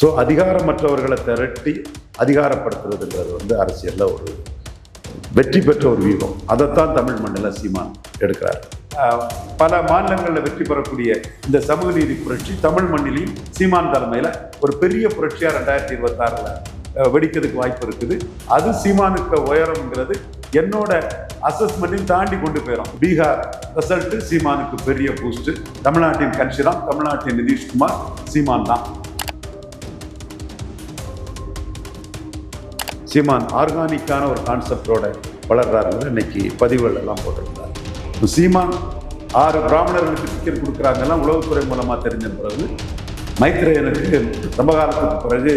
So அதிகாரமற்றவர்களை திரட்டி அதிகாரப்படுத்துறதுன்றது வந்து அரசியலில் ஒரு வெற்றி பெற்ற ஒரு வியூகம் அதைத்தான் தமிழ் மண்ணில் சீமான் எடுக்கிறார். பல மாநிலங்களில் வெற்றி பெறக்கூடிய இந்த சமூக நீதி புரட்சி தமிழ் மண்ணிலையும் சீமான் தலைமையில் ஒரு பெரிய புரட்சியாக ரெண்டாயிரத்தி இருபத்தாறில் வெடிக்கிறதுக்கு வாய்ப்பு இருக்குது. அது சீமானுக்கு உயரம்ங்கிறது என்னோட அசஸ்மெண்ட்டையும் தாண்டி கொண்டு போயிடும் பீகார் ரிசல்ட்டு சீமானுக்கு பெரிய பூஸ்ட்டு தமிழ்நாட்டின் கன்ஷிராம் தமிழ்நாட்டின் நிதிஷ்குமார் சீமான் தான். சீமான் ஆர்கானிக்கான ஒரு கான்செப்டோட வளர்றாருன்னு இன்னைக்கு பதிவுகள் எல்லாம் போட்டிருந்தார் சீமான் ஆறு பிராமணர்களுக்கு டிக்கெட் கொடுக்குறாங்கலாம் உளவுத்துறை மூலமாக தெரிஞ்ச பிறகு மைத்ரேயனுக்கு ரொம்ப காலத்துக்கு பிறகு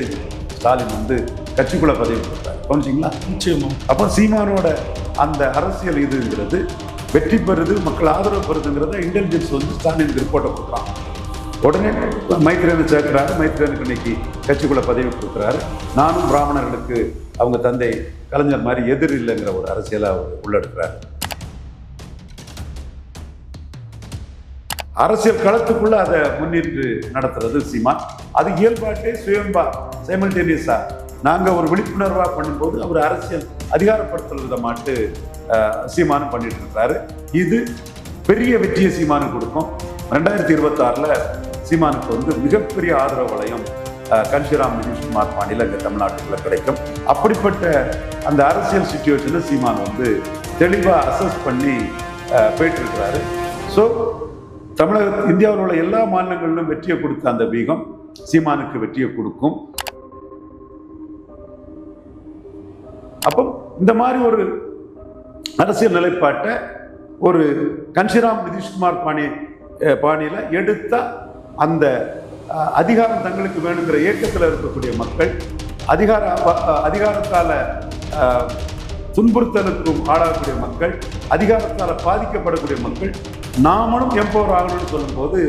ஸ்டாலின் வந்து கட்சிக்குள்ள பதவி கொடுத்தார். கவனிச்சிங்களா? நிச்சயமா. அப்போ சீமானோட அந்த அரசியல் இதுங்கிறது வெற்றி பெறுது மக்கள் ஆதரவு பெறுதுங்கிறத இன்டெலிஜென்ஸ் வந்து ஸ்டாலினுக்கு ரிப்போர்ட்டை கொடுக்குறான். உடனே மைத்ரேனை சேர்க்கிறாரு. மைத்ரேனுக்கு இன்னைக்கு கட்சிக்குள்ள பதவி கொடுக்குறாரு. நானும் பிராமணர்களுக்கு அவங்க தந்தை கலைஞர் மாதிரி எதிர் இல்லைங்கிற ஒரு அரசியலை அவர் உள்ளெடுக்கிறார். அரசியல் களத்துக்குள்ள அதை முன்னின்று நடத்துறது சீமான். அது இயல்பாட்டே சுயம்பா சைமல்டேனியஸா நாங்கள் ஒரு விழிப்புணர்வாக பண்ணும்போது அவர் அரசியல் அதிகாரப்படுத்துகிற விதமாட்டு அஹ், பண்ணிட்டு இருக்கிறாரு இது பெரிய வெற்றியை சீமானுக்கு கொடுக்கும். ரெண்டாயிரத்தி இருபத்தாறுல சீமானுக்கு வந்து மிகப்பெரிய ஆதரவு வளையம் கன்ஷிராம் நிதிஷ்குமார் பாண்டியில் இங்கே தமிழ்நாட்டுக்குள்ள கிடைக்கும். அப்படிப்பட்ட அந்த அரசியல் சுச்சுவேஷனை சீமான் வந்து தெளிவாக அசஸ் பண்ணி போயிட்டு இருக்கிறாரு ஸோ தமிழக இந்தியாவில் உள்ள எல்லா மாநிலங்களிலும் வெற்றியை கொடுத்த அந்த வீகம் சீமானுக்கு வெற்றியை கொடுக்கும். அப்போ இந்த மாதிரி ஒரு அரசியல் நிலைப்பாட்டை ஒரு கன்ஷிராம் நிதிஷ்குமார் பாணி பாணியில் பாணியில அந்த அதிகாரம் தங்களுக்கு வேணுங்கிற இயக்கத்தில் இருக்கக்கூடிய மக்கள் அதிகார அதிகாரத்தால் துன்புறுத்தலுக்கும் ஆளாகக்கூடிய மக்கள் அதிகாரத்தால் பாதிக்கப்படக்கூடிய மக்கள் நாமளும் எம்பவர் ஆகணும்னு சொல்லும்போது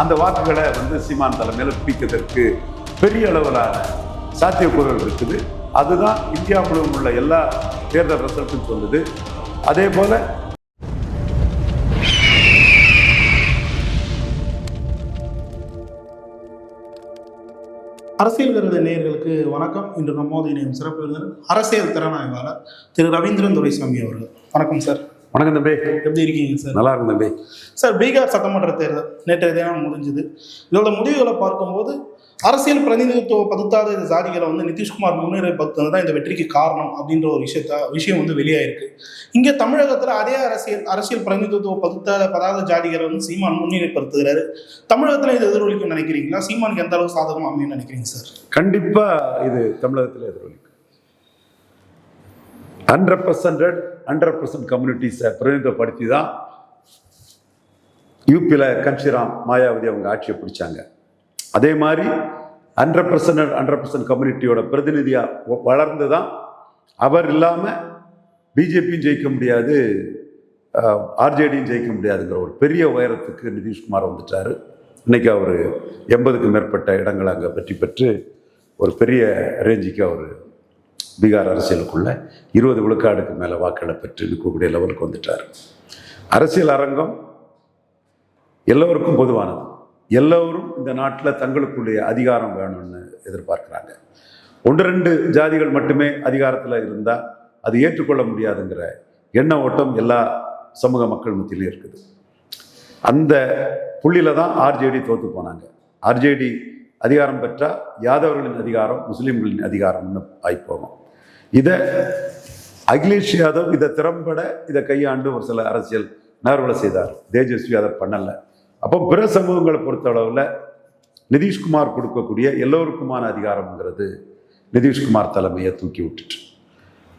அந்த வாக்குகளை வந்து சீமான் தலைமையில் பிடிக்கிறதுக்கு பெரிய அளவிலான சாத்தியக்கூறுகள் இருக்குது. அதுதான் இந்தியா முழுவதும் உள்ள எல்லா தேர்தல் ரிசல்ட்டும் சொல்லுது. அதே போல் அரசியல் கருத நேயர்களுக்கு வணக்கம். இன்று நம்மோது இணையும் சிறப்பு விருந்தினர் அரசியல் திறனாய்வாளர் திரு ரவீந்திரன் துரைசாமி அவர்கள். வணக்கம் சார். வணக்கம் தம்பி. எப்படி இருக்கீங்க சார்? நல்லா இருக்கும் தம்பி. சார் பீகார் சட்டமன்ற தேர்தல் நேற்றைய தினம் முடிஞ்சுது. இதோட முடிவுகளை பார்க்கும்போது அரசியல் பிரதிநிதித்துவம் பதுத்தாத இந்த ஜாதிகளை வந்து நிதிஷ்குமார் முன்னிலைப்படுத்துறது தான் இந்த வெற்றிக்கு காரணம் அப்படின்ற ஒரு விஷயத்த விஷயம் வந்து வெளியாயிருக்கு. இங்கே தமிழகத்தில் அதே அரசியல் அரசியல் பிரதிநிதித்துவம் பதுத்தாத பதாத ஜாதிகளை வந்து சீமான் முன்னிலைப்படுத்துகிறாரு தமிழகத்தில் இது எதிரொலிக்கும் நினைக்கிறீங்களா? சீமானுக்கு எந்த அளவு சாதகம் அமையும் நினைக்கிறீங்க சார் கண்டிப்பாக இது தமிழகத்தில் எதிரொலிக்கும். ஹண்ட்ரட் பர்சன்டட் ஹண்ட்ரட் பர்சன்ட் கம்யூனிட்டிஸை பிரதிநிதிப்படுத்தி தான் யூபியில் கன்ஷிராம் மாயாவதி அவங்க ஆட்சியை பிடிச்சாங்க. அதே மாதிரி ஹண்ட்ரட் பர்சன்ட் ஹண்ட்ரட் பர்சன்ட் கம்யூனிட்டியோட பிரதிநிதியாக வளர்ந்து தான் அவர் இல்லாமல் பிஜேபியும் ஜெயிக்க முடியாது ஆர்ஜேடியும் ஜெயிக்க முடியாதுங்கிற ஒரு பெரிய உயரத்துக்கு நிதிஷ்குமார் வந்துட்டார். இன்றைக்கி அவர் எண்பதுக்கு மேற்பட்ட இடங்கள் அங்கே வெற்றி பெற்று ஒரு பெரிய ரேஞ்சுக்கு அவர் பீகார் அரசியலுக்குள்ளே இருபது விழுக்காடுக்கு மேலே வாக்களை பெற்று நிற்கக்கூடிய லெவலுக்கு வந்துட்டார். அரசியல் அரங்கம் எல்லோருக்கும் பொதுவானது. எல்லோரும் இந்த நாட்டில் தங்களுக்குடைய அதிகாரம் வேணும்னு எதிர்பார்க்குறாங்க. ஒன்று ரெண்டு ஜாதிகள் மட்டுமே அதிகாரத்தில் இருந்தால் அது ஏற்றுக்கொள்ள முடியாதுங்கிற எண்ண ஓட்டம் எல்லா சமூக மக்கள் மத்தியிலையும் இருக்குது. அந்த புள்ளியில தான் ஆர்ஜேடி தோற்று போனாங்க. ஆர்ஜேடி அதிகாரம் பெற்றால் யாதவர்களின் அதிகாரம் முஸ்லீம்களின் அதிகாரம்னு ஆகிப்போகும் இதை அகிலேஷ் யாதவ் இதை திறம்பட இதை கையாண்டு ஒரு சில அரசியல் நகர்வுகளை செய்தார். தேஜஸ்வி அதை பண்ணலை. அப்போ பிற சமூகங்களை பொறுத்தளவில் நிதிஷ்குமார் கொடுக்கக்கூடிய எல்லோருக்குமான அதிகாரம்ங்கிறது நிதிஷ்குமார் தலைமையை தூக்கி விட்டுட்டு.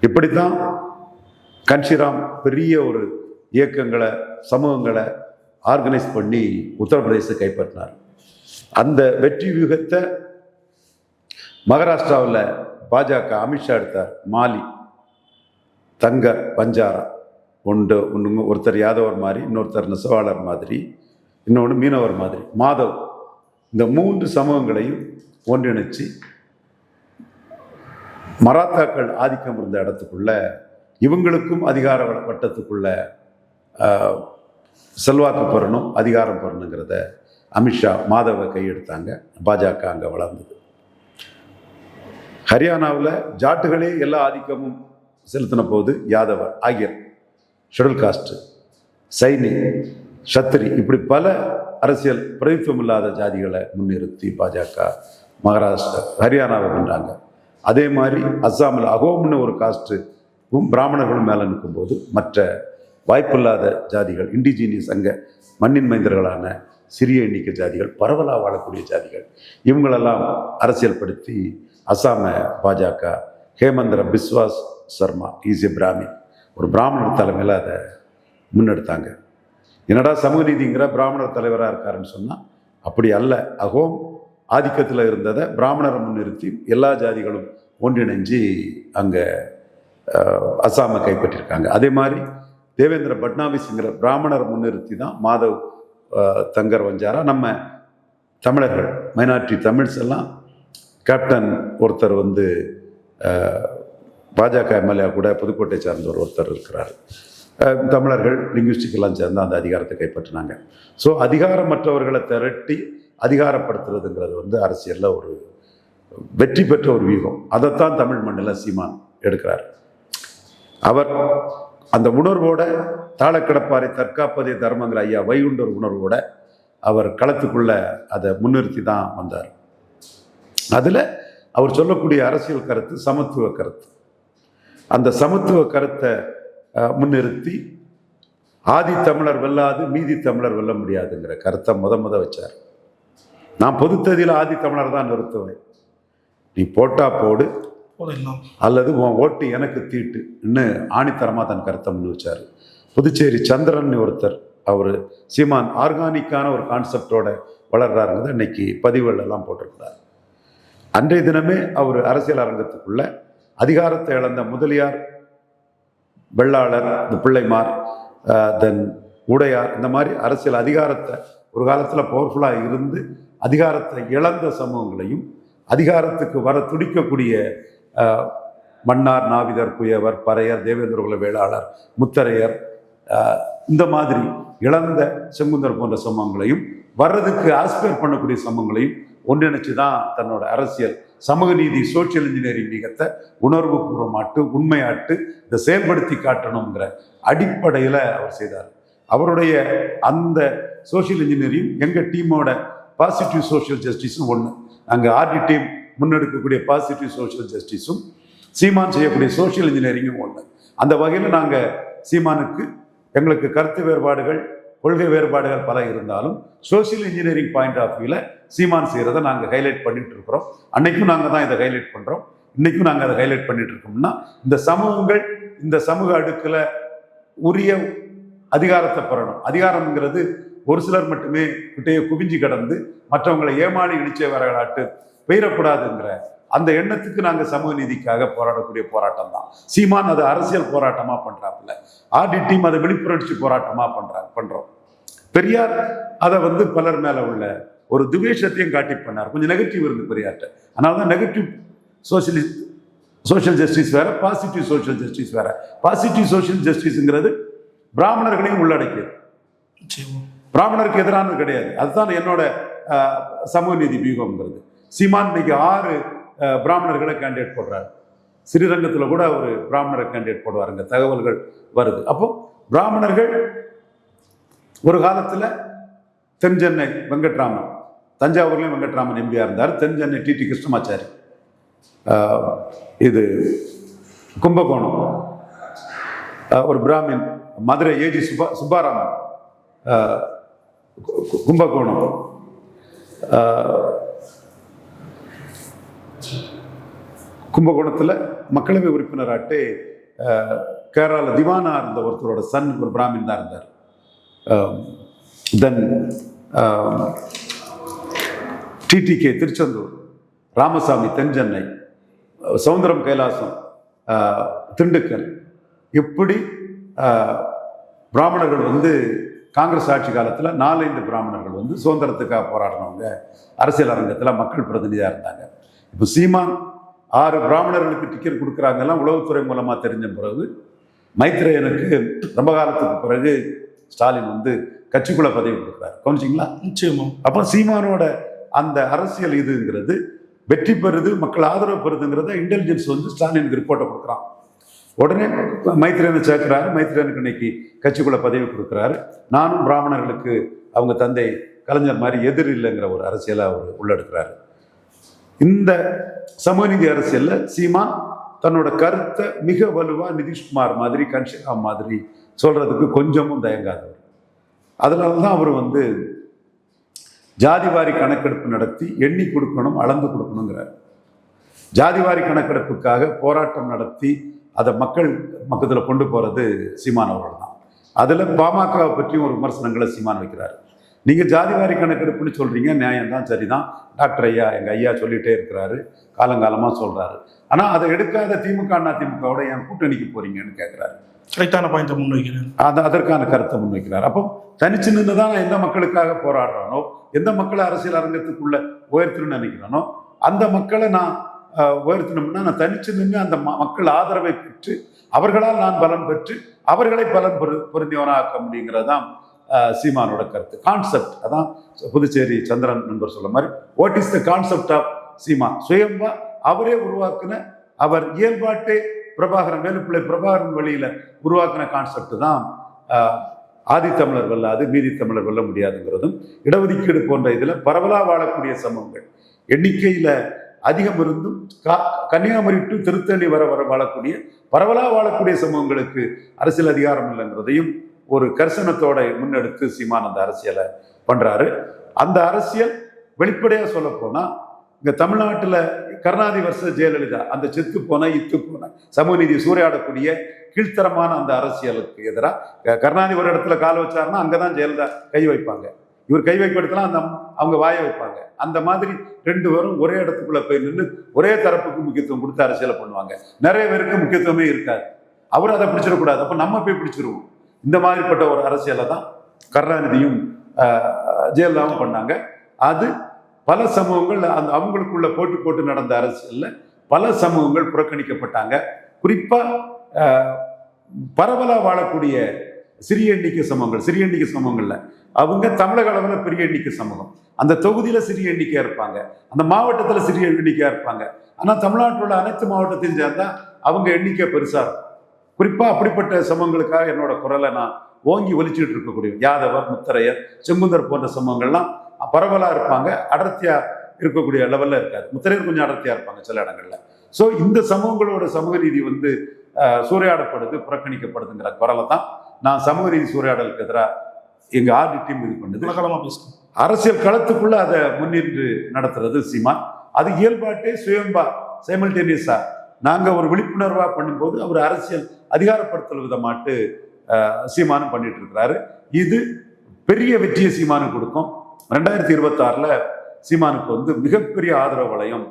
இப்படித்தான் கன்ஷிராம் பெரிய ஒரு இயக்கங்களை சமூகங்களை ஆர்கனைஸ் பண்ணி உத்தரப்பிரதேச கைப்பற்றினார். அந்த வெற்றி வியூகத்தை மகாராஷ்டிராவில் பாஜக அமித்ஷா எடுத்தார். மாலி தங்க பஞ்சாரா ஒன்று ஒன்று ஒருத்தர் யாதவர் மாதிரி இன்னொருத்தர் நெசவாளர் மாதிரி இன்னொன்று மீனவர் மாதிரி. மாதவ் இந்த மூன்று சமூகங்களையும் ஒன்றிணைச்சு மராத்தாக்கள் ஆதிக்கம் இருந்த இடத்துக்குள்ள இவங்களுக்கும் அதிகார வட்டத்துக்குள்ள செல்வாக்கு பெறணும் அதிகாரம் பெறணுங்கிறத அமித்ஷா மாதவை கையெடுத்தாங்க. பாஜக அங்கே வளர்ந்தது. ஹரியானாவில் ஜாட்டுகளே எல்லா ஆதிக்கமும் செலுத்தின போது யாதவர் ஆகியர் ஷெடியூல் காஸ்ட் சைனி சத்திரி. இப்படி பல அரசியல் பிரதித்துவம் இல்லாத ஜாதிகளை முன்னிறுத்தி பாஜக மகாராஷ்டிரா ஹரியானாவை பண்ணுறாங்க அதே மாதிரி அஸ்ஸாமில் அகோம்னு ஒரு காஸ்ட்டு பிராமணர்களும் மேலே நிற்கும்போது மற்ற வாய்ப்பில்லாத ஜாதிகள் இண்டிஜீனியஸ் அங்கே மண்ணின் மைந்தர்களான சிறிய எண்ணிக்கை ஜாதிகள் பரவலாக வாழக்கூடிய ஜாதிகள் இவங்களெல்லாம் அரசியல்படுத்தி அஸ்ஸாம பாஜக Himanta Biswa Sarma is a Brahmin ஒரு பிராமணர் தலைமையில் அதை முன்னெடுத்தாங்க. என்னடா சமூக நீதிங்கிற பிராமணர் தலைவராக இருக்காருன்னு சொன்னால் அப்படி அல்ல. அகோம் ஆதிக்கத்தில் இருந்ததை பிராமணரை முன்னிறுத்தி எல்லா ஜாதிகளும் ஒன்றிணைஞ்சு அங்கே அஸ்ஸாமை கைப்பற்றியிருக்காங்க அதே மாதிரி தேவேந்திர பட்னாவிஸ்ங்கிற பிராமணரை முன்னிறுத்தி தான் மாதவ் தங்கர் வஞ்சாரா. நம்ம தமிழர்கள் மைனாரிட்டி தமிழ்ஸ் எல்லாம் கேப்டன் ஒருத்தர் வந்து பாஜக எம்எல்ஏ கூட புதுக்கோட்டை சார்ந்த ஒருத்தர் இருக்கிறார். தமிழர்கள் லிங்குவிஸ்டிக்கெல்லாம் சேர்ந்து அந்த அதிகாரத்தை கைப்பற்றினாங்க. ஸோ அதிகாரமற்றவர்களை திரட்டி அதிகாரப்படுத்துறதுங்கிறது வந்து அரசியலில் ஒரு வெற்றி பெற்ற ஒரு வியூகம். அதைத்தான் தமிழ் மண்ணில் சீமான் எடுக்கிறார். அவர் அந்த உணர்வோட தாளக்கிடப்பாறை தற்காப்பதே தர்மங்கிற ஐயா வைகுண்டர் உணர்வோட அவர் களத்துக்குள்ள அதை முன்னிறுத்தி தான் வந்தார். அதில் அவர் சொல்லக்கூடிய அரசியல் கருத்து சமத்துவ கருத்து. அந்த சமத்துவ கருத்தை முன்னிறுத்தி ஆதி தமிழர் வெல்லாது மீதி தமிழர் வெல்ல முடியாதுங்கிற கருத்தை முத முத வச்சார். நான் பொதுத்ததியில் ஆதி தமிழர் தான் நிறுத்துவேன். நீ போட்டா போடு. அல்லது உன் ஓட்டு எனக்கு தீட்டு இன்னும் ஆணித்தரமாக தன் கருத்தை முன் வச்சார். புதுச்சேரி சந்திரன் ஒருத்தர் அவர் சீமான் ஆர்கானிக்கான ஒரு கான்செப்டோட வளர்றாருங்கிறத இன்னைக்கு பதிவுகள் எல்லாம் போட்டிருக்கிறார். அன்றைய தினமே அவர் அரசியல் அரங்கத்துக்குள்ள அதிகாரத்தை இழந்த முதலியார் வெள்ளாளர் இந்த பிள்ளைமார் தென் உடையார் இந்த மாதிரி அரசியல் அதிகாரத்தை ஒரு காலத்தில் பவர்ஃபுல்லாக இருந்து அதிகாரத்தை இழந்த சமூகங்களையும் அதிகாரத்துக்கு வர துடிக்கக்கூடிய மன்னார் நாவிதர் குயவர் பறையர் தேவேந்திரகுல வேளாளர் முத்தரையர் இந்த மாதிரி இழந்த செங்குந்தர் போன்ற சமூகங்களையும் வர்றதுக்கு ஆஸ்பயர் பண்ணக்கூடிய சமூகங்களையும் ஒன்றிணைச்சு தான் தன்னோட அரசியல் சமூக நீதி சோசியல் இன்ஜினியரிங் நீகத்தை உணர்வு பூர்வமாட்டு உண்மையாட்டு இதை செயல்படுத்தி காட்டணுங்கிற அடிப்படையில் அவர் செய்தார். அவருடைய அந்த சோஷியல் இன்ஜினியரிங் எங்கள் டீமோட பாசிட்டிவ் சோஷியல் ஜஸ்டிஸும் ஒன்று நாங்கள் ஆர்டி டீம் முன்னெடுக்கக்கூடிய பாசிட்டிவ் சோஷியல் ஜஸ்டிஸும் சீமான் செய்யக்கூடிய சோஷியல் இன்ஜினியரிங்கும் ஒன்று அந்த வகையில் நாங்கள் சீமானுக்கு எங்களுக்கு கருத்து வேறுபாடுகள் கொள்கை வேறுபாடுகள் பல இருந்தாலும் சோஷியல் இன்ஜினியரிங் பாயிண்ட் ஆஃப் வியூவில் சீமான் செய்கிறத நாங்கள் ஹைலைட் பண்ணிட்டு இருக்கிறோம் அன்னைக்கும் நாங்கள் தான் இதை ஹைலைட் பண்ணுறோம் இன்னைக்கும் நாங்கள் அதை ஹைலைட் பண்ணிட்டு இருக்கோம்னா இந்த சமூகங்கள் இந்த சமூக அடுக்கில் உரிய அதிகாரத்தை பெறணும். அதிகாரம்ங்கிறது ஒரு சிலர் மட்டுமே கிட்டே குவிஞ்சு கிடந்து மற்றவங்களை ஏமாளி இடிச்சவர்களாட்டு பெயரக்கூடாதுங்கிற அந்த எண்ணத்துக்கு நாங்கள் சமூக நீதிக்காக போராடக்கூடிய போராட்டம் தான். சீமான் அதை அரசியல் போராட்டமாக பண்ணுறாப்புல ஆர்டி டீம் அதை விழிப்புணர்ச்சி போராட்டமாக பண்ணுறாங்க பண்ணுறோம் பெரியார் அதை வந்து பலர் மேலே உள்ள ஒரு துவேஷத்தையும் காட்டி பண்ணார். கொஞ்சம் நெகட்டிவ் இருந்து பெரியார்ட்ட அதனால தான் நெகட்டிவ் சோசியலி சோஷியல் ஜஸ்டிஸ் வேற பாசிட்டிவ் சோஷியல் ஜஸ்டிஸ் வேற. பாசிட்டிவ் சோஷியல் ஜஸ்டிஸ்ங்கிறது பிராமணர்களையும் உள்ளடக்கியது. பிராமணருக்கு எதிரானது கிடையாது. அதுதான் என்னோட சமூக நீதி வியூகம்ங்கிறது. சீமான் இன்னைக்கு ஆறு பிராமணர்களை கேண்டிடேட் போடுறாரு. ஸ்ரீரங்கத்தில் கூட ஒரு பிராமணரை கேண்டிடேட் போடுவாருங்க. தகவல்கள் வருது. அப்போ பிராமணர்கள் ஒரு காலத்தில் தென் சென்னை வெங்கட்ராமன் தஞ்சாவூர்லேயும் வெங்கட்ராமன் எம்பியாக இருந்தார். தென் சென்னை டிடி கிருஷ்ணமாச்சாரி. இது கும்பகோணம். ஒரு பிராமின் மதுரை ஏஜி சுப்பா சுப்பாராமன். கும்பகோணம். கும்பகோணத்தில் மக்களவை உறுப்பினராட்டே அஹ், கேரளால திவானா இருந்த ஒருத்தரோட சன் ஒரு பிராமின் தான் இருந்தார். தென் டிடிகே திருச்செந்தூர் ராமசாமி தென்சென்னை சவுந்தரம் கைலாசம் திண்டுக்கல் இப்படி uh, பிராமணர்கள் வந்து காங்கிரஸ் ஆட்சி காலத்தில் நாலஞ்சு பிராமணர்கள் வந்து சுதந்திரத்துக்காக போராடினவங்க அரசியல் அரங்கத்தில் மக்கள் பிரதிநிதியாக இருந்தாங்க. இப்போ சீமான் ஆறு பிராமணர்களுக்கு டிக்கெட் கொடுக்குறாங்கெல்லாம் உளவுத்துறை மூலமாக தெரிஞ்ச பிறகு மைத்ரேயனுக்கு ரொம்ப காலத்துக்கு பிறகு ஸ்டாலின் வந்து கட்சிக்குள்ள பதவி கொடுக்குறாரு. கவனிச்சிங்களா? நிச்சயமா. அப்போ சீமானோட அந்த அரசியல் இதுங்கிறது வெற்றி பெறுது மக்கள் ஆதரவு பெறுதுங்கிறத இன்டெலிஜென்ஸ் வந்து ஸ்டாலினுக்கு ரிப்போர்ட்டை கொடுக்குறான். உடனே மைத்ரேனை சேர்க்கிறாரு. மைத்ரேனுக்கு இன்னைக்கு கட்சிக்குள்ள பதவி கொடுக்குறாரு. நானும் பிராமணர்களுக்கு அவங்க தந்தை கலைஞர் மாதிரி எதிர் இல்லைங்கிற ஒரு அரசியலை அவர் உள்ளெடுக்கிறாரு. இந்த சமூகநீதி அரசியல்ல சீமான் தன்னோட கருத்தை மிக வலுவா நிதிஷ்குமார் மாதிரி கன்ஷிகா மாதிரி சொல்கிறதுக்கு கொஞ்சமும் தயங்காதவர். அதனால தான் அவர் வந்து ஜாதிவாரி கணக்கெடுப்பு நடத்தி எண்ணி கொடுக்கணும் அளந்து கொடுக்கணுங்கிறார். ஜாதிவாரி கணக்கெடுப்புக்காக போராட்டம் நடத்தி அதை மக்கள் மக்கத்தில் கொண்டு போகிறது சீமான் அவர்கள் தான் அதில் பாமகவை பற்றியும் ஒரு விமர்சனங்களை சீமான் வைக்கிறார். நீங்கள் ஜாதிவாரி கணக்கெடுப்புன்னு சொல்கிறீங்க நியாயம் தான் சரிதான். டாக்டர் ஐயா எங்கள் ஐயா சொல்லிகிட்டே இருக்கிறாரு காலங்காலமாக சொல்கிறாரு ஆனால் அதை எடுக்காத திமுக அண்ணா திமுகவோட என் கூட்டணிக்கு போறீங்கன்னு கேட்குறாரு கரெக்டான பாயிண்ட்டை முன்வைக்கிறேன் அது அதற்கான கருத்தை முன்வைக்கிறார். அப்போ தனிச்சு நின்று தான் எந்த மக்களுக்காக போராடுறானோ எந்த மக்களை அரசியல் அரங்கத்துக்குள்ள உயர்த்தணும்னு நினைக்கிறானோ அந்த மக்களை நான் அஹ், உயர்த்தணும்னா நான் தனிச்சு நின்று அந்த மக்கள் ஆதரவை பெற்று அவர்களால் நான் பலன் பெற்று அவர்களை பலன் பொரு பொருந்தியவனாக்க முடியுங்கிறது தான் சீமானோட கருத்து. கான்செப்ட் அதான் புதுச்சேரி சந்திரன் நண்பர் சொல்ல மாதிரி what is the concept of Seeman? சுயம்பா அவரே உருவாக்குன அவர் இயல்பாட்டே பிரபாகரன் வேலுப்பிள்ளை பிரபாகரன் வழியில உருவாக்கின கான்செப்ட் தான் ஆதித்தமிழர் வெல்லாது மீதி தமிழர் வெல்ல முடியாதுங்கிறதும் இடஒதுக்கீடு போன்ற இதில் பரவலாக வாழக்கூடிய சமூகங்கள். எண்ணிக்கையில் அதிகம் இருந்தும் கா- கன்னியாகுமரி டு திருத்தணி வர வர வாழக்கூடிய பரவலாக வாழக்கூடிய சமூகங்களுக்கு அரசியல் அதிகாரம் இல்லைங்கிறதையும் ஒரு கரிசனத்தோட முன்னெடுத்து சீமான் அந்த அரசியலை பண்ணுறாரு அந்த அரசியல் வெளிப்படையாக சொல்லப்போனால் இங்கே தமிழ்நாட்டில் கருணாநிதி வருஷம் ஜெயலலிதா. அந்த செத்து போன இத்து போன. சமூக நீதி சூறையாடக்கூடிய கீழ்த்தரமான அந்த அரசியலுக்கு எதிராக கருணாநிதி ஒரு இடத்துல கால் வச்சாருன்னா அங்கதான் ஜெயலலிதா கை வைப்பாங்க. இவர் கை வைக்க இடத்துல அந்த அவங்க வாய வைப்பாங்க. அந்த மாதிரி ரெண்டு பேரும் ஒரே இடத்துக்குள்ள போய் நின்று ஒரே தரப்புக்கு முக்கியத்துவம் கொடுத்து அரசியலை பண்ணுவாங்க. நிறைய பேருக்கு முக்கியத்துவமே இருக்காது. அவர் அதை பிடிச்சிடக்கூடாது. அப்போ நம்ம போய் பிடிச்சிருவோம். இந்த மாதிரிப்பட்ட ஒரு அரசியலை தான் கருணாநிதியும் ஜெயலலிதாவும் பண்ணாங்க. அது பல சமூகங்கள் அந்த அவங்களுக்குள்ள போட்டு போட்டு நடந்த அரசியலில் பல சமூகங்கள் புறக்கணிக்கப்பட்டாங்க. குறிப்பாக பரவலாக வாழக்கூடிய சிறிய எண்ணிக்கை சமூகங்கள் சிறிய எண்ணிக்கை சமூகங்கள்ல. அவங்க தமிழக அளவில் பெரிய எண்ணிக்கை சமூகம். அந்த தொகுதியில் சிறிய எண்ணிக்கையாக இருப்பாங்க. அந்த மாவட்டத்தில் சிறிய எண்ணிக்கையாக இருப்பாங்க. ஆனால் தமிழ்நாட்டில் உள்ள அனைத்து மாவட்டத்தையும் சேர்ந்தால் அவங்க எண்ணிக்கை பெருசாக இருக்கும். குறிப்பாக அப்படிப்பட்ட சமூகங்களுக்காக என்னோட குரலை நான் ஓங்கி ஒலிச்சுட்டு இருக்கக்கூடிய யாதவர் முத்தரையர் செங்குந்தர் போன்ற சமூகங்கள்லாம் பரவலா இருப்பாங்க அடர்த்தியா இருக்கக்கூடிய லெவல்ல இருக்காது. முத்தரையர் கொஞ்சம் அடர்த்தியா இருப்பாங்க சில இடங்கள்ல. ஸோ இந்த சமூகங்களோட சமூக நீதி வந்து சூறையாடப்படுது புறக்கணிக்கப்படுதுங்கிற குரலை தான் நான் சமூக நீதி சூறையாடலுக்கு எதிராக எங்க ஆர்டி டீம் இது பண்ணுது. அரசியல் களத்துக்குள்ள அதை முன்னின்று நடத்துறது சீமான். அது இயல்பாட்டே சுயம்பா சைமல்டேனியஸா நாங்க ஒரு விழிப்புணர்வா பண்ணும்போது அவர் அரசியல் அதிகாரப்படுத்தல் விதமாட்டு சீமானும் பண்ணிட்டு இருக்கிறாரு. இது பெரிய வெற்றியை சீமானுக்கு கொடுக்கும். ரெண்டாயிரத்தி இருபத்தாறுல சீமானுக்கு வந்து மிகப்பெரிய ஆதரவு வளையம்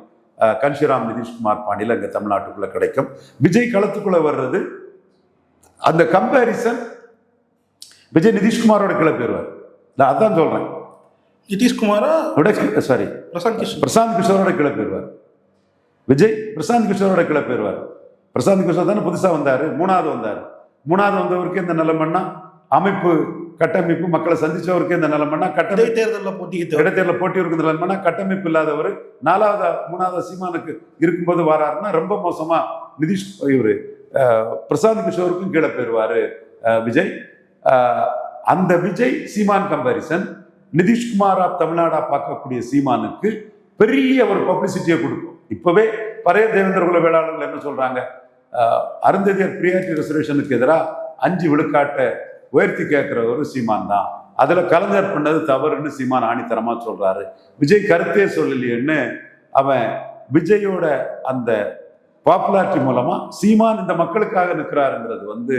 கன்ஷிராம் நிதிஷ்குமார் பாண்டியில் அங்கே தமிழ்நாட்டுக்குள்ள கிடைக்கும். விஜய் களத்துக்குள்ள வர்றது அந்த கம்பேரிசன் விஜய் நிதிஷ்குமாரோட கிளை நான் அதான் சொல்றேன். நிதிஷ்குமாரா? சாரி பிரசாந்த் கிஷோர். பிரசாந்த் கிஷோரோட கிளை போயிருவார் விஜய் பிரசாந்த் கிஷோரோட கிளை பிரசாந்த் கிஷோர் தானே புதுசா வந்தாரு மூணாவது வந்தார். மூணாவது வந்தவருக்கு இந்த நிலைமைன்னா அமைப்பு கட்டமைப்பு மக்களை சந்திச்சவருக்கு இந்த நிலைமைன்னா கட்டமைப்பு இடைத்தேர்தலில் போட்டிக்கு இடைத்தேர்தல போட்டி இருக்கிற நிலைமைன்னா கட்டமைப்பு இல்லாதவர் நாலாவது மூணாவது சீமானுக்கு இருக்கும்போது வராருன்னா ரொம்ப மோசமா நிதிஷ் இவரு பிரசாந்த் கிஷோருக்கும் கீழே போயிருவாரு அஹ், விஜய். அந்த விஜய் சீமான் கம்பாரிசன் நிதிஷ்குமாரா தமிழ்நாடா பார்க்கக்கூடிய சீமானுக்கு பெரிய ஒரு பப்ளிசிட்டியை கொடுக்கும். இப்பவே பழைய தேவேந்திர குல வேளாளர்கள் என்ன சொல்றாங்க? அருந்ததியர் பிரியாரிட்டி ரிசர்வேஷனுக்கு எதிராக அஞ்சு விழுக்காட்டை உயர்த்தி கேட்கிற சீமான் தான். அதில் கலைஞர் பண்ணது தவறுன்னு சீமான் ஆணித்தரமாக சொல்கிறாரு விஜய் கருத்தே சொல்லலையேன்னு அவன் விஜயோட அந்த பாப்புலாரிட்டி மூலமாக சீமான் இந்த மக்களுக்காக நிற்கிறாருங்கிறது வந்து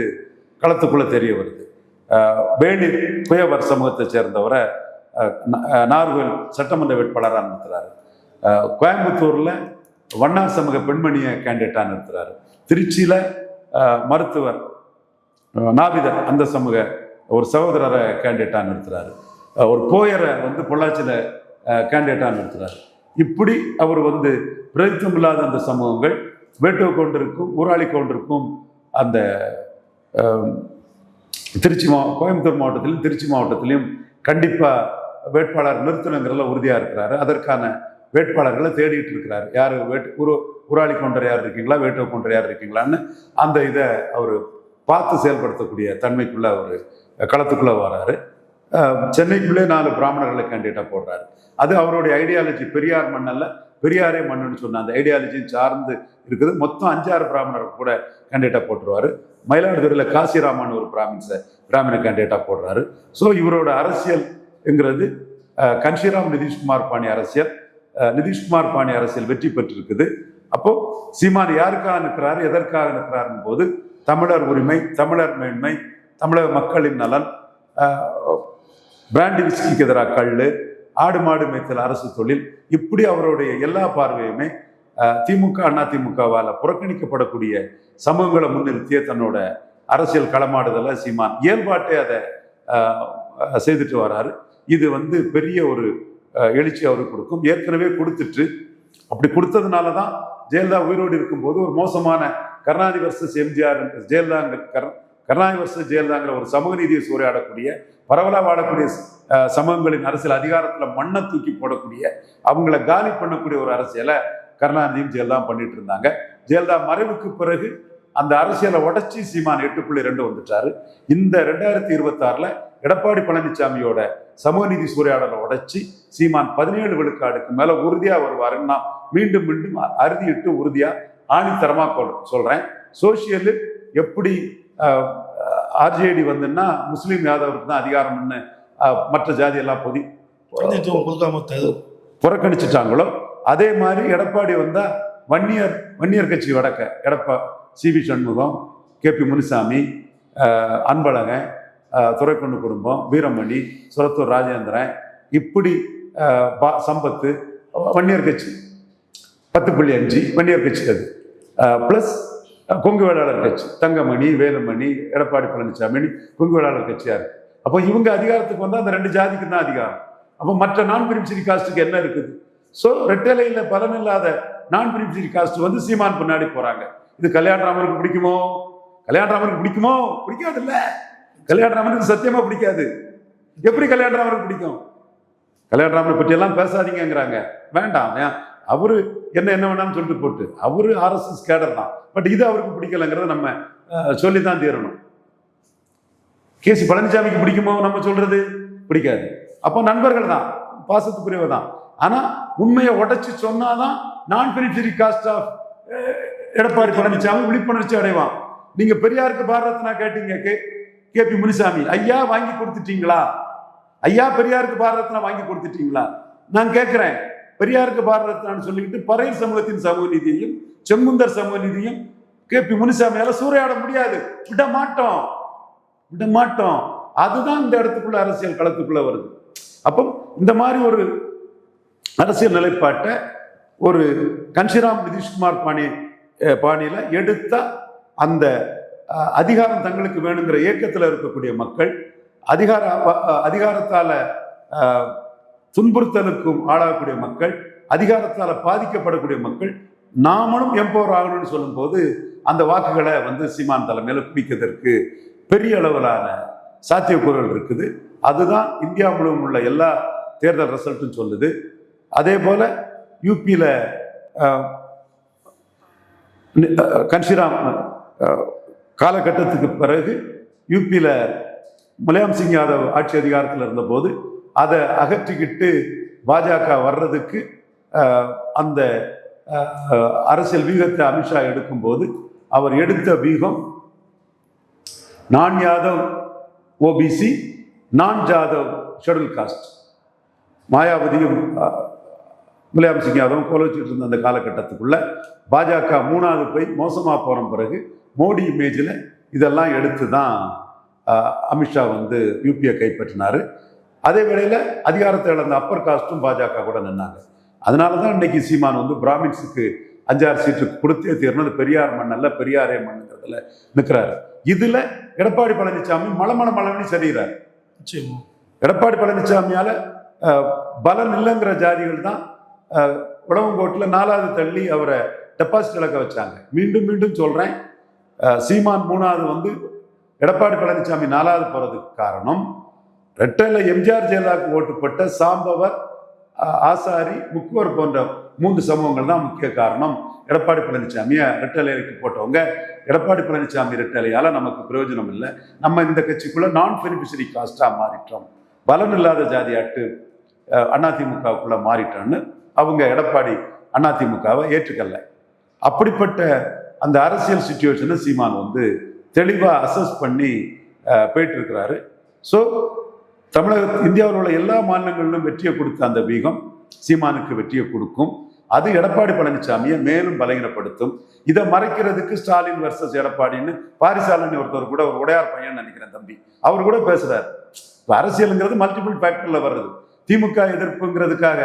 களத்துக்குள்ளே தெரிய வருது. அஹ் வேலி குயவர் சமூகத்தை சேர்ந்தவரை நார்வேல் சட்டமன்ற வேட்பாளராக நிறுத்துறாரு. கோயம்புத்தூரில் வண்ணா சமூக பெண்மணியை கேண்டிடேட்டாக நிறுத்துறாரு. திருச்சியில் மருத்துவர் அஹ், நாபிதர் அந்த சமூக ஒரு சகோதரரை கேண்டிடேட்டாக நிறுத்துறாரு. ஒரு போயரை வந்து பொள்ளாச்சியில் கேண்டிடேட்டாக நிறுத்துறாரு. இப்படி அவர் வந்து பிரதித்துவம் இல்லாத அந்த சமூகங்கள் வேட்டுவ கொண்டிருக்கும் ஊராளி கொண்டிருக்கும் அந்த திருச்சி மா கோயம்புத்தூர் மாவட்டத்திலும் திருச்சி மாவட்டத்திலையும் கண்டிப்பாக வேட்பாளர் நிறுத்தணுங்கிறதுல உறுதியாக இருக்கிறாரு. அதற்கான வேட்பாளர்களை தேடிட்டு இருக்கிறாரு. யார் வேட்டு உரு உராளி கொண்டர் யார் இருக்கீங்களா வேட்டுவ கொண்டர் யார் இருக்கீங்களான்னு அந்த இதை அவர் பார்த்து செயல்படுத்தக்கூடிய தன்மைக்குள்ள அவர் களத்துக்குள்ளே வராரு. சென்னைக்குள்ளே நாலு பிராமணர்களை கேண்டிடேட்டாக போடுறாரு. அது அவருடைய ஐடியாலஜி பெரியார் மண்ணல்ல பெரியாரே மண்ணுன்னு சொன்ன அந்த ஐடியாலஜியும் சார்ந்து இருக்குது. மொத்தம் அஞ்சாறு பிராமணர் கூட கேண்டிடேட்டாக போட்டுருவார். மயிலாடுதுறையில் காசிராமன் ஒரு பிராமின்ஸை பிராமண கேண்டிடேட்டாக போடுறாரு. ஸோ இவரோட அரசியல்ங்கிறது கன்ஷிராம் நிதிஷ்குமார் பாணி அரசியல். நிதிஷ்குமார் பாணி அரசியல் வெற்றி பெற்றிருக்குது. அப்போ சீமான் யாருக்காக நிற்கிறாரு எதற்காக நிற்கிறாருன்னு போது தமிழர் உரிமை தமிழர் மேன்மை தமிழக மக்களின் நலன் பிராண்டி விஸ்கிக்கு எதிராக கல் ஆடு மாடு மேய்த்தல் அரசு தொழில் இப்படி அவருடைய எல்லா பார்வையுமே திமுக அண்ணா திமுகவால் புறக்கணிக்கப்படக்கூடிய சமூகங்களை முன்னிறுத்திய தன்னோட அரசியல் களமாடுதலை சீமான். இயல்பாட்டே அதை செய்துட்டு வராரு. இது வந்து பெரிய ஒரு எழுச்சி அவருக்கு கொடுக்கும். ஏற்கனவே கொடுத்துட்டு அப்படி கொடுத்ததுனால தான் ஜெயலலிதா உயிரோடு இருக்கும்போது ஒரு மோசமான கருணாநிதி வர்சஸ் எம்ஜிஆர் ஜெயலலிதாங்கிற கர் கருணாநிதி வர்சஸ் ஜெயலலிதாங்கிற ஒரு சமூக நீதியை சூறையாடக்கூடிய பரவலாக வாழக்கூடிய சமூகங்களின் அரசியல் அதிகாரத்தில் மண்ணை தூக்கி போடக்கூடிய அவங்கள காலி பண்ணக்கூடிய ஒரு அரசியலை கருணாநிதியும் ஜெயலலிதா பண்ணிட்டு இருந்தாங்க. ஜெயலலிதா மறைவுக்கு பிறகு அந்த அரசியலை உடைச்சி சீமான் எட்டு புள்ளி ரெண்டு வந்துட்டாரு. இந்த ரெண்டாயிரத்தி இருபத்தாறுல எடப்பாடி பழனிசாமியோட சமூக நீதி சூறையாடலை உடைச்சி சீமான் பதினேழு விழுக்காடுக்கு மேல உறுதியா வருவாருன்னு நான் மீண்டும் மீண்டும் அறுதியிட்டு உறுதியா ஆணித்தரமா கொள்- சொல்றேன். சோசியலு எப்படி ஆர்ஜேடி வந்துன்னா முஸ்லீம் யாதவருக்கு தான் அதிகாரம்னு மற்ற ஜாதி எல்லாம் பொதி புறக்கணிச்சிட்டாங்களோ? அதே மாதிரி எடப்பாடி வந்தா வன்னியர் வன்னியர் கட்சி வடக்க Edappadi C V Shanmugam K P Munusamy Anbazhagan அஹ், துரைக்கண்ணு குடும்பம் வீரமணி சுரத்தூர் ராஜேந்திரன் இப்படி சம்பத்து வன்னியர் கட்சி. பத்து புள்ளி அஞ்சு வன்னியர் கட்சி அது. ப்ளஸ் கொங்கு வேளாளர் கட்சி தங்கமணி வேலுமணி எடப்பாடி பழனிசாமி கொங்கு வேளாளர் கட்சியாக இருக்குது அப்போ இவங்க அதிகாரத்துக்கு வந்தால் அந்த ரெண்டு ஜாதிக்கு தான் அதிகாரம். அப்போ மற்ற நான் பிரிம்சரி காஸ்ட்டுக்கு என்ன இருக்குது? ஸோ ரெட்டலையில் பலன் இல்லாத நான் பிரிம்சரி காஸ்ட் வந்து சீமான் பின்னாடி போறாங்க. இது கல்யாணராமனுக்கு பிடிக்குமோ? கல்யாணராமனுக்கு பிடிக்குமோ? பிடிக்காது இல்லை கல்யாணராமனுக்கு சத்தியமா பிடிக்காது. எப்படி கல்யாணராமனுக்கு பிடிக்கும்? கல்யாணராமனை பற்றியெல்லாம் பேசாதீங்கிறாங்க வேண்டாம் அவர் என்ன என்ன வேணாம்னு சொல்லிட்டு போட்டு அவரு ஆர்எஸ்எஸ் கேடர் தான். பட் இது அவருக்கு பிடிக்கலங்கிறத நம்ம சொல்லி தான் தீரணும். கேசி பழனிசாமிக்கு பிடிக்குமோ நம்ம சொல்றது? பிடிக்காது. அப்போ நண்பர்கள் தான் பாசத்துக்குரியவர் தான். ஆனால் உண்மையை உடைச்சு சொன்னாதான் நான் beneficiary caste of Edappadi Palaniswami விழிப்புணர்ச்சி அடைவான். நீங்க பெரியாருக்கு பாரத்னா கேட்டீங்க கே கே பி முனிசாமி ஐயா வாங்கி கொடுத்துட்டீங்களா? ஐயா பெரியாருக்கு பாரத்னா வாங்கி கொடுத்துட்டீங்களா? நான் கேட்கிறேன். பெரியாருக்கு பாரத்னான்னு சொல்லிக்கிட்டு பறையர் சமூகத்தின் சமூக நிதியையும் செங்குந்தர் சமூக நிதியும் கே பி முனிசாமியால சூறையாட முடியாது. விட மாட்டோம். விட மாட்டோம். அதுதான் இந்த இடத்துக்குள்ள அரசியல் களத்துக்குள்ள வருது. அப்போ இந்த மாதிரி ஒரு அரசியல் நிலைப்பாட்டை ஒரு கன்ஷிராம் நிதிஷ்குமார் பாணி பாணியில் எடுத்த அந்த அதிகாரம் தங்களுக்கு வேணுங்கிற இயக்கத்தில் இருக்கக்கூடிய மக்கள் அதிகார அதிகாரத்தால் துன்புறுத்தலுக்கும் ஆளாகக்கூடிய மக்கள் அதிகாரத்தால் பாதிக்கப்படக்கூடிய மக்கள் நாமளும் எம்பவர் ஆகணும்னு சொல்லும்போது அந்த வாக்குகளை வந்து சீமான் தலைமையில குவிக்கிறதற்கு பெரிய அளவிலான சாத்தியக்கூறுகள் இருக்குது. அதுதான் இந்தியா முழுவதும் உள்ள எல்லா தேர்தல் ரிசல்ட்டும் சொல்லுது. அதே போல யூபியில கன்ஷிராம் காலகட்டத்துக்கு பிறகு யூபியில முலாயம் சிங் யாதவ் ஆட்சி அதிகாரத்தில் இருந்தபோது அதை அகற்றிக்கிட்டு பாஜக வர்றதுக்கு அந்த அரசியல் வீகத்தை அமித்ஷா எடுக்கும்போது அவர் எடுத்த வீகம் நான் யாதவ் ஓபிசி நான் ஜாதவ் ஷெடியூல் காஸ்ட் மாயாவதியும் முலாயம் சிங் யாதவும் கோலச்சிட்டு இருந்த அந்த காலகட்டத்துக்குள்ள பாஜக மூணாவது போய் மோசமாக போன பிறகு மோடி இமேஜில் இதெல்லாம் எடுத்து தான் அமித்ஷா வந்து யூபியை கைப்பற்றினார். அதே வேளையில் அதிகாரத்தை இழந்த அப்பர் காஸ்ட்டும் பாஜக கூட நின்னாங்க. அதனால தான் இன்னைக்கு சீமான் வந்து பிராமின்ஸுக்கு அஞ்சாறு சீட்டு கொடுத்தே தீரணும். அது பெரியார் மண்ணல்ல பெரியாரே மண்ணுங்கிறதுல நிற்கிறாரு இதுல எடப்பாடி பழனிசாமி மலமல மலமணி சரிகிறார் எடப்பாடி பழனிசாமியால பலன் இல்லைங்கிற ஜாதிகள் தான் உழவங்கோட்டில் நாலாவது தள்ளி அவரை டெபாசிட் இழக்க வச்சாங்க. மீண்டும் மீண்டும் சொல்றேன். அஹ், சீமான் மூணாவது வந்து எடப்பாடி பழனிசாமி நாலாவது போறதுக்கு காரணம் ரெட்டையில் எம்ஜிஆர் ஜெயலலிதாவுக்கு ஓட்டுப்பட்ட சாம்பவர் ஆசாரி முக்குவர் போன்ற மூன்று சமூகங்கள் தான் முக்கிய காரணம். எடப்பாடி பழனிசாமியை ரெட்டலைக்கு போட்டவங்க எடப்பாடி பழனிசாமி ரெட்டலையால் நமக்கு பிரயோஜனம் இல்லை. நம்ம இந்த கட்சிக்குள்ளே நான் பெனிஃபிஷரி காஸ்டாக மாறிட்டோம். பலன் இல்லாத ஜாதியாட்டு அஹ், அதிமுகவுக்குள்ள மாறிட்டோன்னு அவங்க எடப்பாடி அதிமுகவை ஏற்றுக்கல. அப்படிப்பட்ட அந்த அரசியல் சுச்சுவேஷனை சீமான் வந்து தெளிவாக அசஸ் பண்ணி போயிட்டு இருக்கிறாரு. ஸோ தமிழக இந்தியாவில் உள்ள எல்லா மாநிலங்களிலும் வெற்றியை கொடுத்த அந்த வீகம் சீமானுக்கு வெற்றியை கொடுக்கும். அது எடப்பாடி பழனிசாமியை மேலும் பலகீனப்படுத்தும். இதை மறைக்கிறதுக்கு ஸ்டாலின் வர்சஸ் எடப்பாடின்னு பாரிசாலன் ஒருத்தர் கூட ஒரு உடையார் பையன் நினைக்கிறேன் தம்பி. அவர் கூட பேசுறாரு. இப்ப அரசியலுங்கிறது மல்டிபிள் ஃபேக்டர்ல வருது. திமுக எதிர்ப்புங்கிறதுக்காக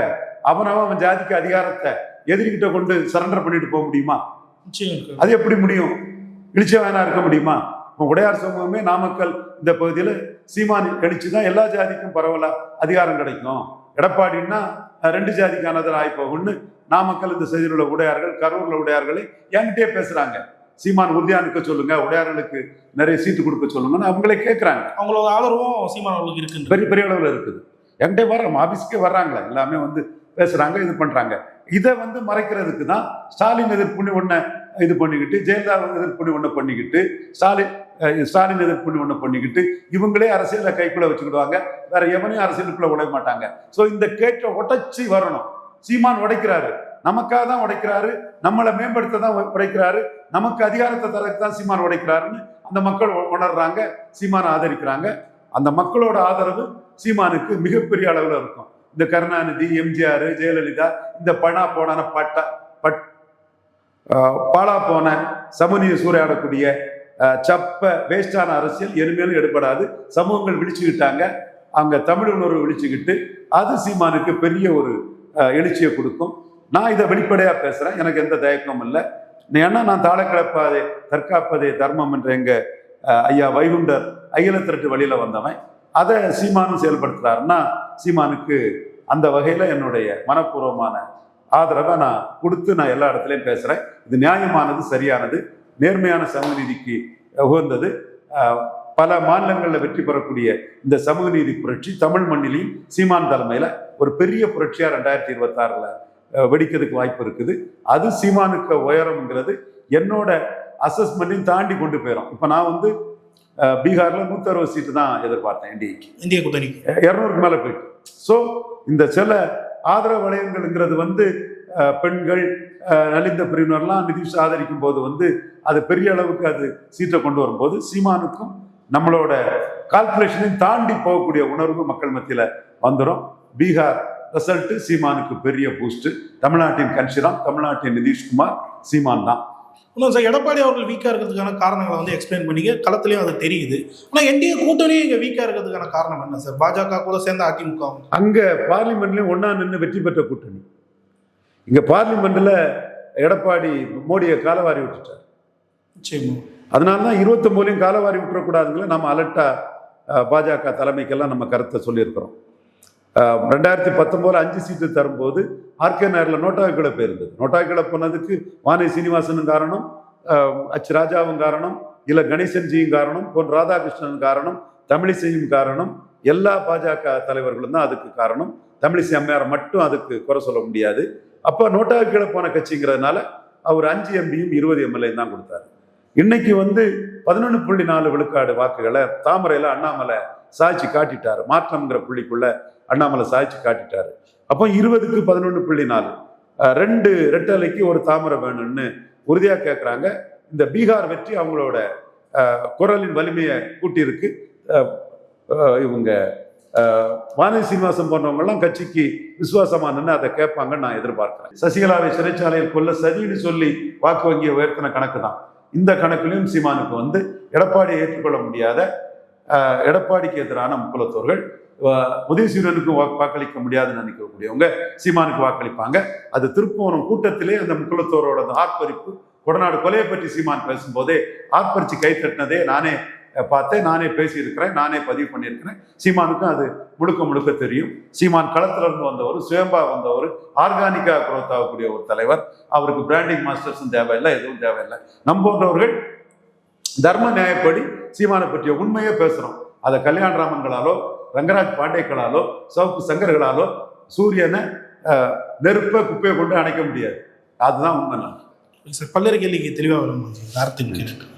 அவனவன் அவன் ஜாதிக்கு அதிகாரத்தை எதிரிகிட்ட கொண்டு சரண்டர் பண்ணிட்டு போக முடியுமா. அது எப்படி முடியும்? இழிச்சவனா இருக்க முடியுமா? உடையார் சமூகமே நாமக்கல் இந்த பகுதியில் சீமான் எழுச்சி தான் எல்லா ஜாதிக்கும் பரவலா அதிகாரம் கிடைக்கும். எடப்பாடின்னா ரெண்டு ஜாதிக்கானதில் ஆய்ப்போகும்னு நாமக்கல் இந்த செய்தியில் உள்ள உடையார்கள் கரூர்ல உடையார்களை என்கிட்டயே பேசுறாங்க. சீமான் உறுதியா நிற்க சொல்லுங்க உடையார்களுக்கு நிறைய சீட்டு கொடுக்க சொல்லுங்கன்னு அவங்களே கேட்குறாங்க அவங்களோட ஆதரவும் சீமான் அவர்களுக்கு இருக்குன்ற பெரிய பெரிய அளவில் இருக்குது. என்கிட்ட வர்றோம் ஆஃபீஸ்க்கே வர்றாங்களே எல்லாமே வந்து பேசுறாங்க இது பண்றாங்க. இதை வந்து மறைக்கிறதுக்கு தான் ஸ்டாலின் எதிர்ப்புன்னு ஒன்றை இது பண்ணிக்கிட்டு ஜெயலலிதா இதற்குள்ளி ஒன்று பண்ணிக்கிட்டு ஸ்டாலின் ஸ்டாலின் ஸ்டாலின் பண்ணி ஒன்று பண்ணிக்கிட்டு இவங்களே அரசியலில் கைக்குள்ள வச்சுக்கிடுவாங்க. வேற எவனையும் அரசியலுக்குள்ள உடைய மாட்டாங்க. ஸோ இந்த கேட்டை உடைச்சி வரணும். சீமான் உடைக்கிறாரு. நமக்காக தான் உடைக்கிறாரு. நம்மளை மேம்படுத்த தான் உடைக்கிறாரு. நமக்கு அதிகாரத்தை தரக்கு தான் சீமான் உடைக்கிறாருன்னு அந்த மக்கள் உணர்றாங்க. சீமானை ஆதரிக்கிறாங்க. அந்த மக்களோட ஆதரவு சீமானுக்கு மிகப்பெரிய அளவில் இருக்கும். இந்த கருணாநிதி எம்ஜிஆர் ஜெயலலிதா இந்த பணா போனான பட்டா பட் பாலா போன சமூனியை சூறையாடக்கூடிய சப்ப வேஸ்டான அரசியல் இனிமேலும் எடுபடாது. சமூகங்கள் விழிச்சுக்கிட்டாங்க அங்கே தமிழ் உணர்வு விழிச்சுக்கிட்டு அது சீமானுக்கு பெரிய ஒரு எழுச்சியை கொடுக்கும். நான் இதை வெளிப்படையாக பேசுகிறேன் எனக்கு எந்த தயக்கமும் இல்லை. ஏன்னா நான் தாழ கிடப்பாதே தற்காப்பதே தர்மம் என்ற எங்கள் ஐயா வைகுண்டர் அகில திரட்டு வழியில் வந்தவன். அதை சீமானும் செயல்படுத்துறாருன்னா சீமானுக்கு அந்த வகையில் என்னுடைய மனப்பூர்வமான ஆதரவை நான் கொடுத்து நான் எல்லா இடத்துலையும் பேசுறேன். இது நியாயமானது சரியானது. நேர்மையான சமூக நீதிக்கு உகந்தது. பல மாநிலங்களில் வெற்றி பெறக்கூடிய இந்த சமூக நீதி புரட்சி தமிழ் மண்ணிலையும் சீமான் தலைமையில ஒரு பெரிய புரட்சியா ரெண்டாயிரத்தி இருபத்தாறுல வெடிக்கிறதுக்கு வாய்ப்பு இருக்குது. அது சீமானுக்கு உயரம்ங்கிறது என்னோட அசஸ்மெண்ட்டையும் தாண்டி கொண்டு போயிடும் இப்போ நான் வந்து பீகார்ல நூத்தி அறுபது சீட்டு தான் எதிர்பார்த்தேன் என்டிஏக்கு இந்திய கூட்டணிக்கு. இரநூறுக்கு மேலே போயிட்டு. ஸோ இந்த சில ஆதரவு வளையங்கள்ங்கிறது வந்து பெண்கள் நலிந்த பிரிவினர்லாம் நிதிஷ் ஆதரிக்கும் போது வந்து அது பெரிய அளவுக்கு அது சீற்றை கொண்டு வரும்போது சீமானுக்கும் நம்மளோட கால்குலேஷனையும் தாண்டி போகக்கூடிய உணர்வு மக்கள் மத்தியில் வந்துடும் பீகார் ரிசல்ட்டு சீமானுக்கு பெரிய பூஸ்ட்டு தமிழ்நாட்டின் கன்ஷிராம் தமிழ்நாட்டின் நிதிஷ்குமார் சீமான் தான். இன்னும் சார் எடப்பாடி அவர்கள் வீக்கா இருக்கிறதுக்கான காரணங்களை வந்து எக்ஸ்பிளைன் பண்ணீங்க. களத்துலயும் அது தெரியுது. ஆனா என்டிஏ கூட்டணியும் இங்க வீக்கா இருக்கிறதுக்கான காரணம் என்ன சார்? பாஜக கூட சேர்ந்த அதிமுக. அங்க பார்லிமெண்ட்லயும் ஒண்ணா நின்று வெற்றி பெற்ற கூட்டணி. இங்க பார்லிமெண்ட்ல எடப்பாடி மோடியை காலவாரி விட்டுட்டார். நிச்சயமா. அதனால தான் இருபத்தொம்போலையும் காலவாரி விட்டுறக்கூடாதுங்கள நம்ம அலர்ட்டா அஹ், பாஜக தலைமைக்கெல்லாம் நம்ம கருத்தை சொல்லியிருக்கிறோம். ரெண்டாயிரத்தி பத்தொம்போதுல அஞ்சு சீட்டு தரும்போது ஆர்கே நகரில் இருந்தது. நோட்டா நோட்டாக்கிட போனதுக்கு வானை சீனிவாசனும் காரணம் அச் ராஜாவும் காரணம் இல்லை கணேசன்ஜியும் காரணம் பொன் ராதாகிருஷ்ணன் காரணம் தமிழிசையும் காரணம் எல்லா பாஜக தலைவர்களும் தான் அதுக்கு காரணம். தமிழிசை அம்மையார் மட்டும் அதுக்கு குறை சொல்ல முடியாது. அப்போ நோட்டாவுக்கு கீழே போன கட்சிங்கிறதுனால அவர் அஞ்சு எம்பியும் இருபது எம்எல்ஏ தான் கொடுத்தாரு. இன்னைக்கு வந்து பதினொன்று புள்ளி நாலு விழுக்காடு வாக்குகளை தாமரையில் அண்ணாமலை சாய்ச்சி காட்டிட்டார். மாற்றம்ங்கிற புள்ளிக்குள்ள அண்ணாமலை சாய்ச்சி காட்டிட்டாரு. அப்போ இருபதுக்கு பதினொன்று புள்ளி நாலு. ரெண்டு ரெட்டலைக்கு ஒரு தாமரை வேணும்னு உறுதியாக கேட்குறாங்க இந்த பீகார் வெற்றி அவங்களோட குரலின் வலிமையை கூட்டியிருக்கு. இவங்க வானதி சீனிவாசன் போன்றவங்கெல்லாம் கட்சிக்கு விசுவாசமானன்னு அதை கேட்பாங்கன்னு நான் எதிர்பார்க்கிறேன். சசிகலாவை சிறைச்சாலையில் கொல்ல சதின்னு சொல்லி வாக்கு வங்கியை உயர்த்தின கணக்கு தான் இந்த கணக்கிலையும் சீமானுக்கு வந்து எடப்பாடியை ஏற்றுக்கொள்ள முடியாத எடப்பாடிக்கு எதிரான முக்குலத்தோர்கள் அஹ், உதயசூரியனுக்கு வா- வாக்களிக்க முடியாதுன்னு நினைக்கக்கூடியவங்க சீமானுக்கு வாக்களிப்பாங்க. அது திருப்போனம் கூட்டத்திலே அந்த முக்குலத்தோரோட அந்த ஆர்ப்பரிப்பு கொடநாடு கொலையை பற்றி சீமான் பேசும்போதே ஆர்ப்பரிச்சு கை தட்டினதே நானே பார்த்தேன் நானே பேசியிருக்கிறேன் நானே பதிவு பண்ணியிருக்கிறேன். சீமானுக்கும் அது முழுக்க முழுக்க தெரியும். சீமான் களத்துல இருந்து வந்தவர் சுயம்பா வந்தவர் ஆர்கானிக்கா குரோத் ஆகக்கூடிய ஒரு தலைவர். அவருக்கு பிராண்டிங் மாஸ்டர்ஸும் தேவையில்லை எதுவும் தேவையில்லை. நம்ம போன்றவர்கள் தர்ம நியாயப்படி சீமானை பற்றிய உண்மையே பேசுறோம். அதை கல்யாணராமன்களாலோ ரங்கராஜ் பாண்டேக்களாலோ சவுக்கு சங்கர்களாலோ சூரியனை நெருப்பை குப்பையை கொண்டு அணைக்க முடியாது. அதுதான் உண்மை. நான் சார் பல்வேறு கேள்விக்கு தெளிவாக வரும் கார்த்திக் கேட்டு